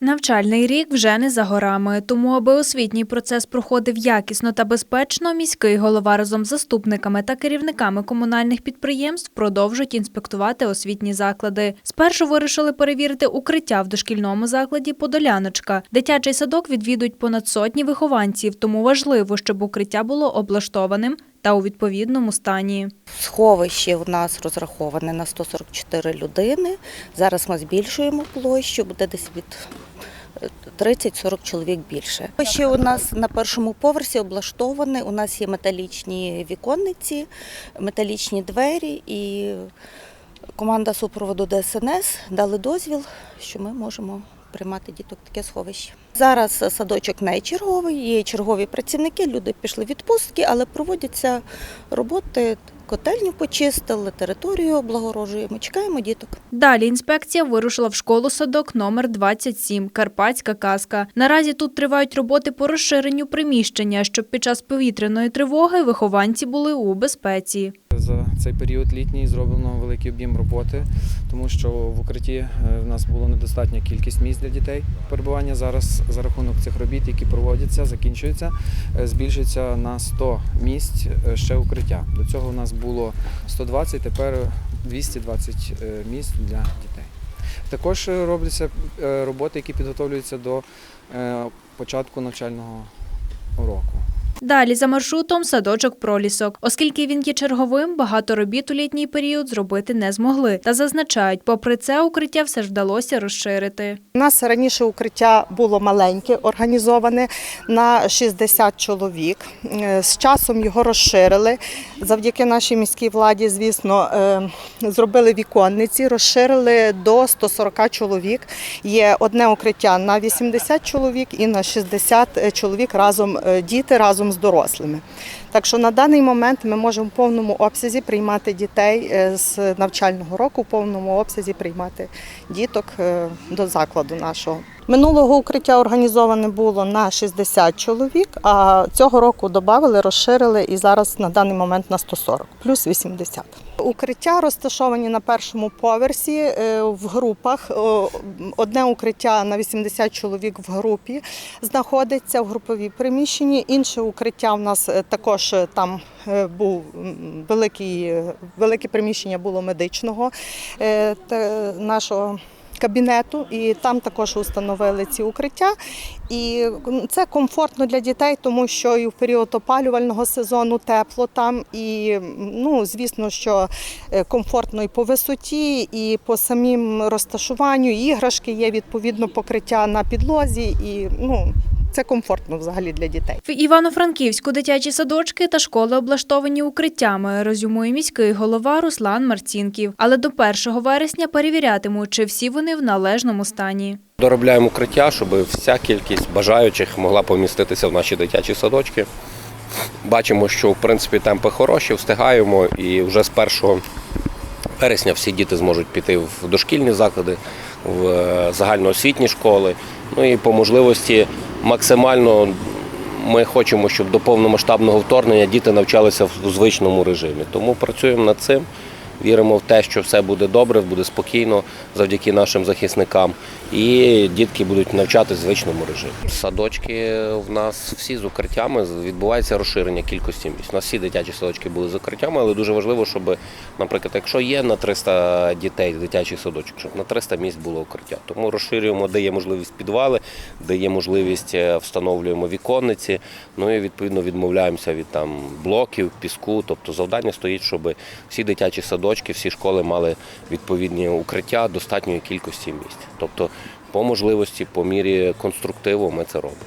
Навчальний рік вже не за горами, тому аби освітній процес проходив якісно та безпечно, міський голова разом з заступниками та керівниками комунальних підприємств продовжують інспектувати освітні заклади. Спершу вирішили перевірити укриття в дошкільному закладі Подоляночка. Дитячий садок відвідують понад сотні вихованців, тому важливо, щоб укриття було облаштованим та у відповідному стані. Сховище у нас розраховане на 144 людини. Зараз ми збільшуємо площу, буде десь від е, 30-40 чоловік більше. Ще у нас на першому поверсі облаштоване. У нас є металічні віконниці, металічні двері і команда супроводу ДСНС дали дозвіл, що ми можемо приймати діток таке сховище. Зараз садочок не черговий, є чергові працівники, люди пішли в відпустки, але проводяться роботи. Котельню почистили, територію облагорожуємо. Чекаємо діток. Далі інспекція вирушила в школу садок номер 27 Карпатська казка. Наразі тут тривають роботи по розширенню приміщення, щоб під час повітряної тривоги вихованці були у безпеці. За цей період літній зроблено великий об'єм роботи, тому що в укритті е, в нас було недостатня кількість місць для дітей перебування. Зараз за рахунок цих робіт, які проводяться, закінчуються, е, збільшується на 100 місць е, ще укриття. До цього у нас було 120, тепер 220 е, місць для дітей. Також е, робляться е, роботи, які підготовлюються до початку навчального року. Далі за маршрутом садочок пролісок. Оскільки він є черговим, багато робіт у літній період зробити не змогли. Та зазначають, попри це укриття все ж вдалося розширити. У нас раніше укриття було маленьке, організоване на 60 чоловік. Е, З часом його розширили. Завдяки нашій міській владі, звісно, е, зробили віконниці, розширили до 140 чоловік. Є одне укриття на 80 чоловік і на 60 чоловік разом е, діти разом з дорослими. Так що на даний момент ми можемо в повному обсязі приймати дітей е, з навчального року, в повному обсязі приймати діток е, до закладу нашого. Минулого укриття організоване було на 60 чоловік, а цього року додали, розширили і зараз на даний момент на 140, плюс 80. Укриття розташовані на першому поверсі е, в групах. Одне укриття на 80 чоловік в групі знаходиться в груповій приміщенні. Інше укриття в нас е, також е, там був великий, велике приміщення було медичного нашого. Кабінету, і там також установили ці укриття. І це комфортно для дітей, тому що і в період опалювального сезону тепло там, і ну звісно, що е, комфортно і по висоті, і по самим розташуванню. І іграшки є відповідно покриття на підлозі, і ну це комфортно взагалі для дітей. В Івано-Франківську дитячі садочки та школи облаштовані укриттями, резюмує міський голова Руслан Марцінків. Але до 1 вересня перевірятимуть, чи всі вони в належному стані. Доробляємо укриття, щоб вся кількість бажаючих могла поміститися в наші дитячі садочки. Бачимо, що в принципі темпи хороші, встигаємо, і вже з 1 вересня всі діти зможуть піти в дошкільні заклади, в е, загальноосвітні школи. Ну і по можливості максимально ми хочемо, щоб до повномасштабного вторгнення діти навчалися в звичному режимі. Тому працюємо над цим. Віримо в те, що все буде добре, буде спокійно завдяки нашим захисникам, і дітки будуть навчатися в звичному режимі. Садочки в нас всі з укриттями відбувається розширення кількості місць. У нас всі дитячі садочки були з укриттями, але дуже важливо, щоб, наприклад, якщо є на 300 дітей дитячий садочок, щоб на 300 місць було укриття. Тому розширюємо, де є можливість підвали, де є можливість е, встановлюємо віконниці. Ну і відповідно відмовляємося від там блоків, піску. Тобто завдання стоїть, щоб всі дитячі садочки, всі школи мали відповідні укриття достатньої кількості місць. Тобто, по можливості, по мірі конструктиву ми це робимо.